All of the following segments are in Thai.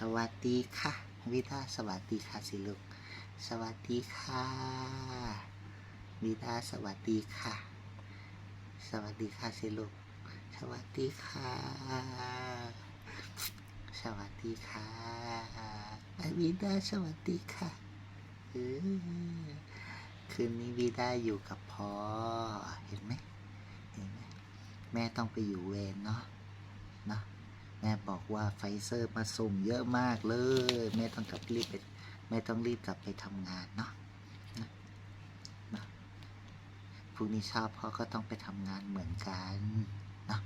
สวัสดีค่ะ วิดาสวัสดีค่ะสิลูก สวัสดีค่ะ วิดาสวัสดีค่ะ สวัสดีค่ะสิลูก สวัสดีค่ะ สวัสดีค่ะไอวิดาสวัสดีค่ะคืนนี้วิดาอยู่กับพ่อ เห็นไหมเห็นไหมแม่ต้องไปอยู่เวรเนาะ เนาะ แม่บอกว่าไฟเซอร์มาส่งเยอะมากเลย แม่ต้องกลับรีบไปแม่ต้องรีบกลับไปทำงานเนาะนะนะพรุ่งนี้เช้าพ่อก็ต้องไปทำงานเหมือนกันเนาะ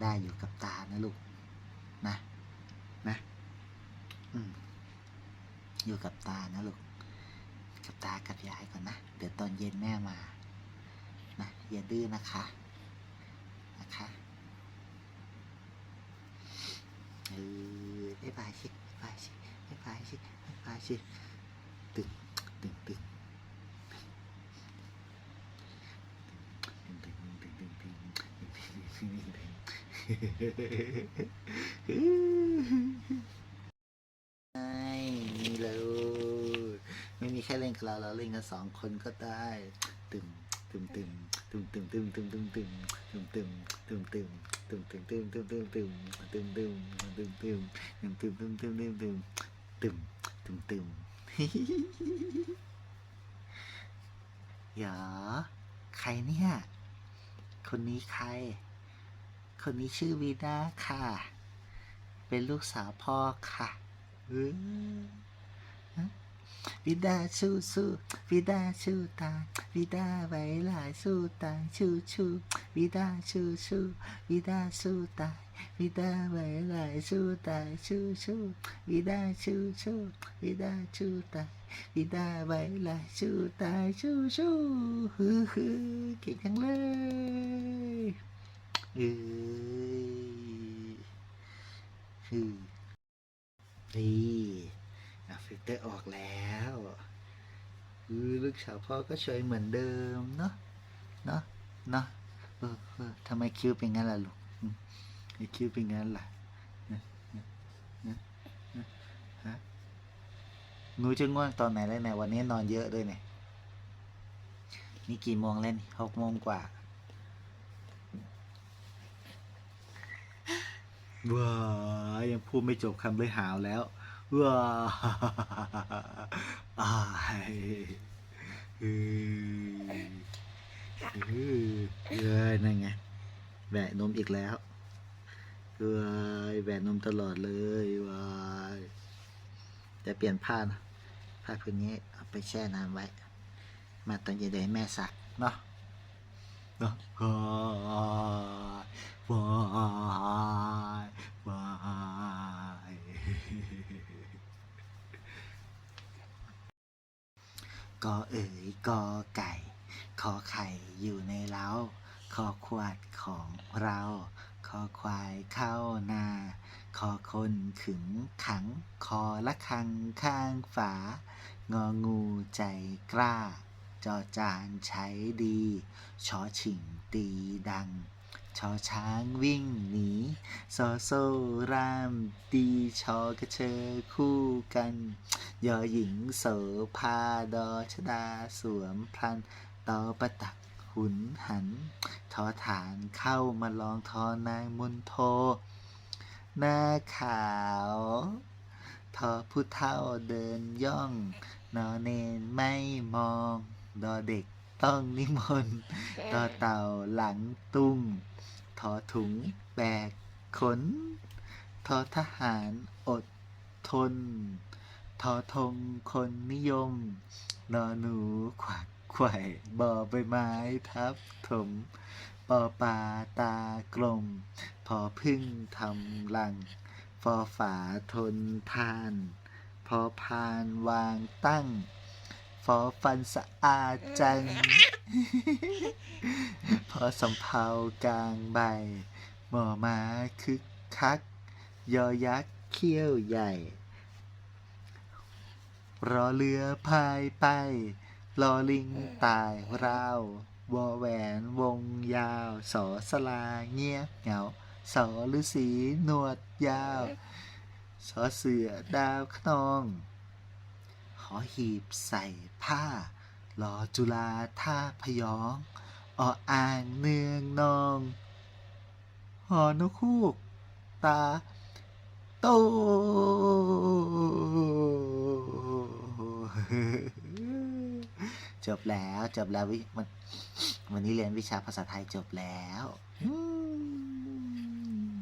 ได้อยู่กับตานะลูกนะนะอืมอยู่กับตานะลูกกับตากับยายก่อนนะ เดี๋ยวตอนเย็นแม่มานะอย่าดื้อนะคะ เออได้บายชิบายชิบายสิตึงตึงตึงตึงตึกไม่มีเลยไม่มีแค่เล่นกับเราเราเล่นกันสองคนก็ได้ตึง ตึงตึงตึงตึงตึงตึงตึงตึงตึงตึงตึงตึงตึมตึมตึมตึมตึมตึมตึมตึมตึมตึมตึมตึมตึมตึมตึมตึมตึมตึมตึมหยอใครเนี่ย คนนี้ใคร คนนี้ชื่อวีดาค่ะ เป็นลูกสาวพ่อค่ะ เออ vida su su vida su tan vida vậy là su tan su su vida su su vida su tan vida vậy là su tan su su vida su su vida su tan vida vậy là su tan su su hư hư kỹ chẳng lên ừ. Ừ. Ừ. ฟิลเตอร์ออกแล้วเออลูกสาวพ่อก็สวยเหมือนเดิมเนาะเนาะเนาะเออเออทำไมคิ้วเป็นงั้นล่ะลูกไอคิ้วเป็นงั้นล่ะนะนะนะนะฮะหนูจะง่วงตอนไหนแล้วเนี่ยวันนี้นอนเยอะด้วยเนี่ยนี่กี่โมงแล้วนี่หกโมงกว่าว้ายังพูดไม่จบคำเลยหาวแล้ว ว้าอายเออเออเอ้ยนั่นไงแหวะนมอีกแล้วเอ้ยแหวะนมตลอดเลยว้ายแต่เปลี่ยนผ้านะผ้าผืนนี้เอาไปแช่น้ำไว้ มาตอนเย็นเดี๋ยวให้แม่ซักเนาะเนาะว้ายว้ายว้าย กอเอ๋ยกอไก่ ขอไข่อยู่ในเล้าขอขวดของเราขอควายเข้านาขอคนขึงขัง คอละคังข้างฝา งองูใจกล้า จอจานใช้ดี ชอฉิงตีดัง ชอช้างวิ่งหนีซอโซรามตีชอกระเชอคู่กัน ยอหญิงโสภาดอชดาสวมพลันตอประตักหุนหัน ทอฐานเข้ามาลองทอนางมนโท หน้าขาว ทอผู้เท่าเดินย่อง นอเนนไม่มอง ดอเด็กต้องนิมนต์ตอเต่าหลังตุ้งท อถุง แบก ขน ทอทหาร อดทน ทอทง คนนิยม นอหนู ขวักไขว่บอใบไม้ ทับถม ปอปลาตากลม พอพึ่งทำลัง ฟอฝาทนทาน พอพานวางตั้ง ฟอฟันสะอาดจัง พอสำเภากลางใบ หมอมาคึกคัก ยอยักษ์เขี้ยวใหญ่ รอเรือพายไป รอลิงตายราววอแหวนวงยาว สอสลาเงียบเหงา สอฤาษีหนวดยาว สอเสือดาวขนองหอหีบใส่ผ้า รอจุฬาท่าพยองออ่างเนืองนองหอนกคูก ตา โตจบแล้วจบแล้ววิวันวันนี้เรียนวิชาภาษาไทยจบแล้วอืม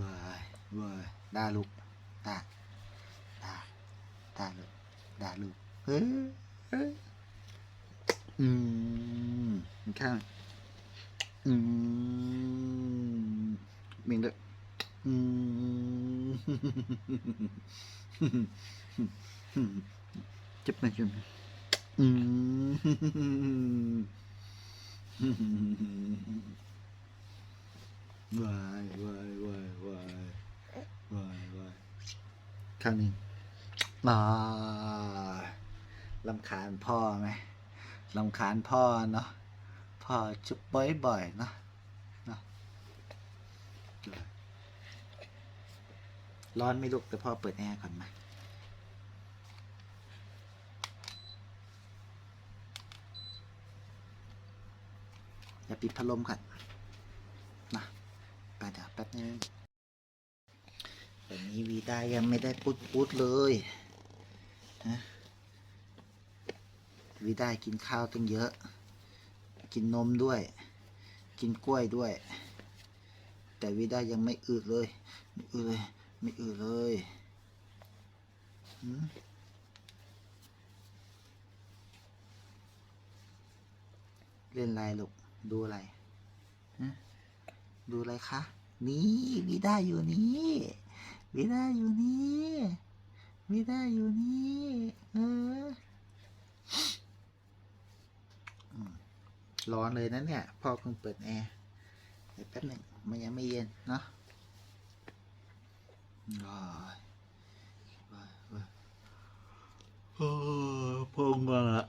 ว้ายว้ายด่าลูกด่าด่าด่าลูกด่าลูกเฮ้ยเฮ้ยอืมข้างอืม มิงด้วยอืมเจ็บไหมเจ็บไหมอืมวายวายวายวายวายวายข้างนี้มาลำคาญพ่อไหมลำคาญพ่อเนาะพ่อจุบบ่อยๆเนาะ ร้อนไม่ลุกแต่พ่อเปิดแอร์ก่อนมา อย่าปิดพัดลมค่ะนะไปเดี๋ยวแป๊บนึงวันนี้วีดายังไม่ได้ปุดปุดเลยฮะวีดากินข้าวตั้งเยอะ กินนมด้วย กินกล้วยด้วย แต่วีดายังไม่อืดเลย ไม่อืดเลย ไม่อืดเลยเล่นอะไรลูก ดูอะไรดูอะไรคะ นี่วีด้าอยู่นี่วีด้าอยู่นี่วีด้าอยู่นี่ เออร้อนเลยนะเนี่ย พ่อเพิ่งเปิดแอร์เดี๋ยวแป๊บหนึ่ง มันยังไม่เย็นเนาะโอ้พงมาละ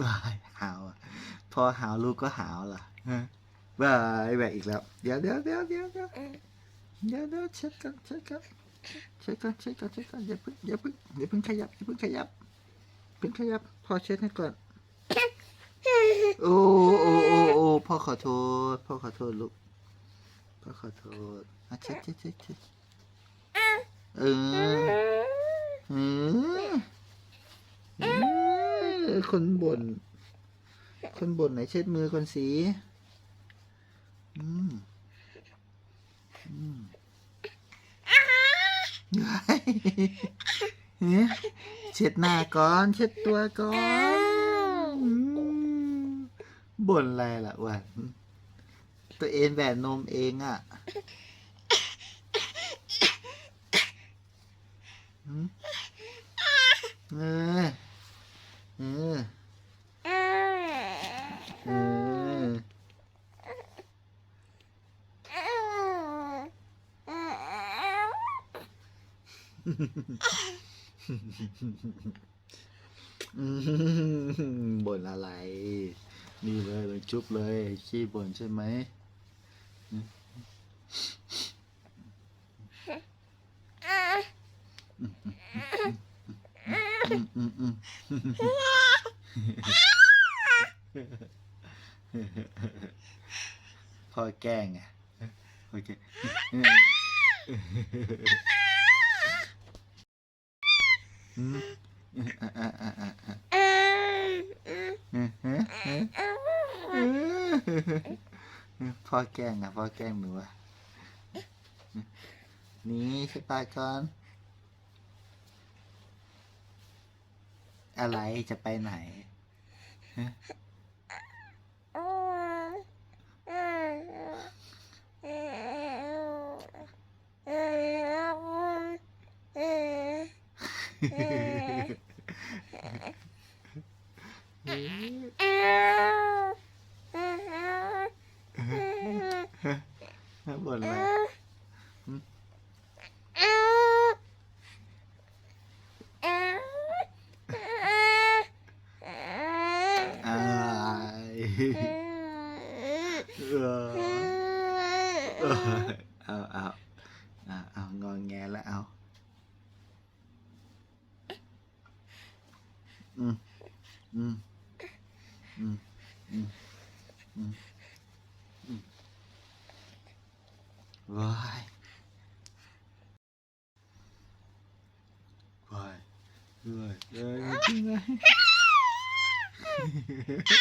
ว้ายหาวอะพอหาวลูกก็หาวล่ะฮะว้ายแบกอีกแล้ว เดี๋ยวเดี๋ยวเดี๋ยวเดี๋ยวเดี๋ยวเดี๋ยวเดี๋ยวเช็ดกันเช็ดกันเช็ดกันเช็ดกันเช็ดกันอย่าเพิ่งอย่าเพิ่งอย่าเพิ่งขยับอย่าเพิ่งขยับเพิ่งขยับ พอเช็ดให้ก่อน โอ้โอ้โอ้โอ้พ่อขอโทษ พ่อขอโทษลูก พ่อขอโทษอะเช็ดเช็ดเช็ดเช็ดเออเออเอ้ยคนบ่น คนบ่นไหนเช็ดมือคนสี อืม อืมเฮ้ยเฮ้ยเช็ดหน้าก่อน เช็ดตัวก่อน บ่นอะไรล่ะอ้วันตัวเองแหวนนมเองอะอืมเออเออเอออืมบ่นอะไร นี่เลยเลยจุ๊บเลยขี้บ่นใช่ไหมพ่อแกล้งไงโอเคอืมอะอะอะอะอะเออเออเออเออ พ่อแกล้งอะพ่อแกล้งหนูอะหนี่ใช่ปาก่อน อะไรจะไปไหนฮะบ่นอะไร อะไรเออเออเอาเอา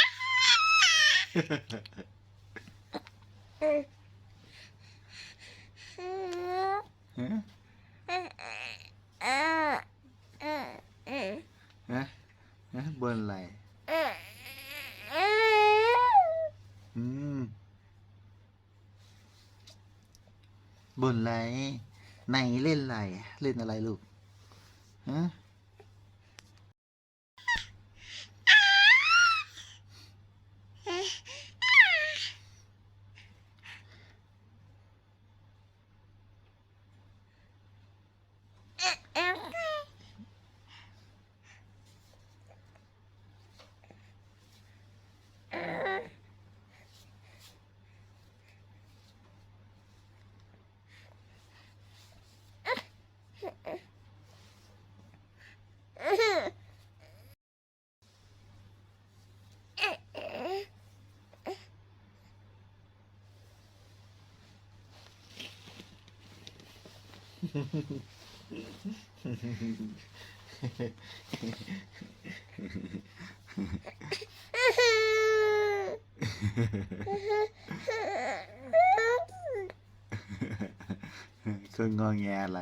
เฮะฮะฮะบนอะไรอืมบนอะไรไหนเล่นอะไร เล่นอะไรลูกฮะ คืองอแงอะไร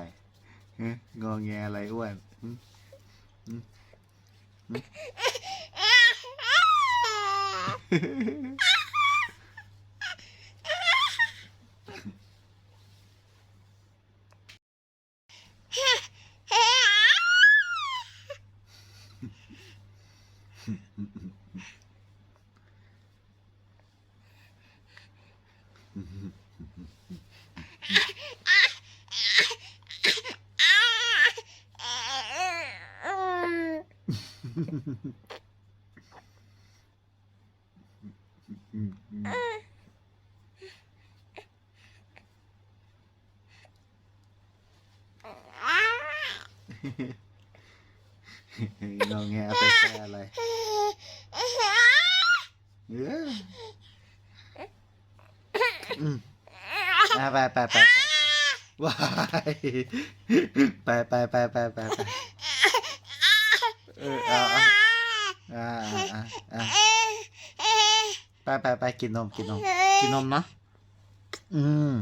ฮะงอแงอะไรอ้วนหึหึหึอืม เอออืมอะไปไปไปไปว้ายไปไปไปไปไปไปเอาอ่าอ่าอ่าไปไปไปกินนมกินนมกินนมนะอืม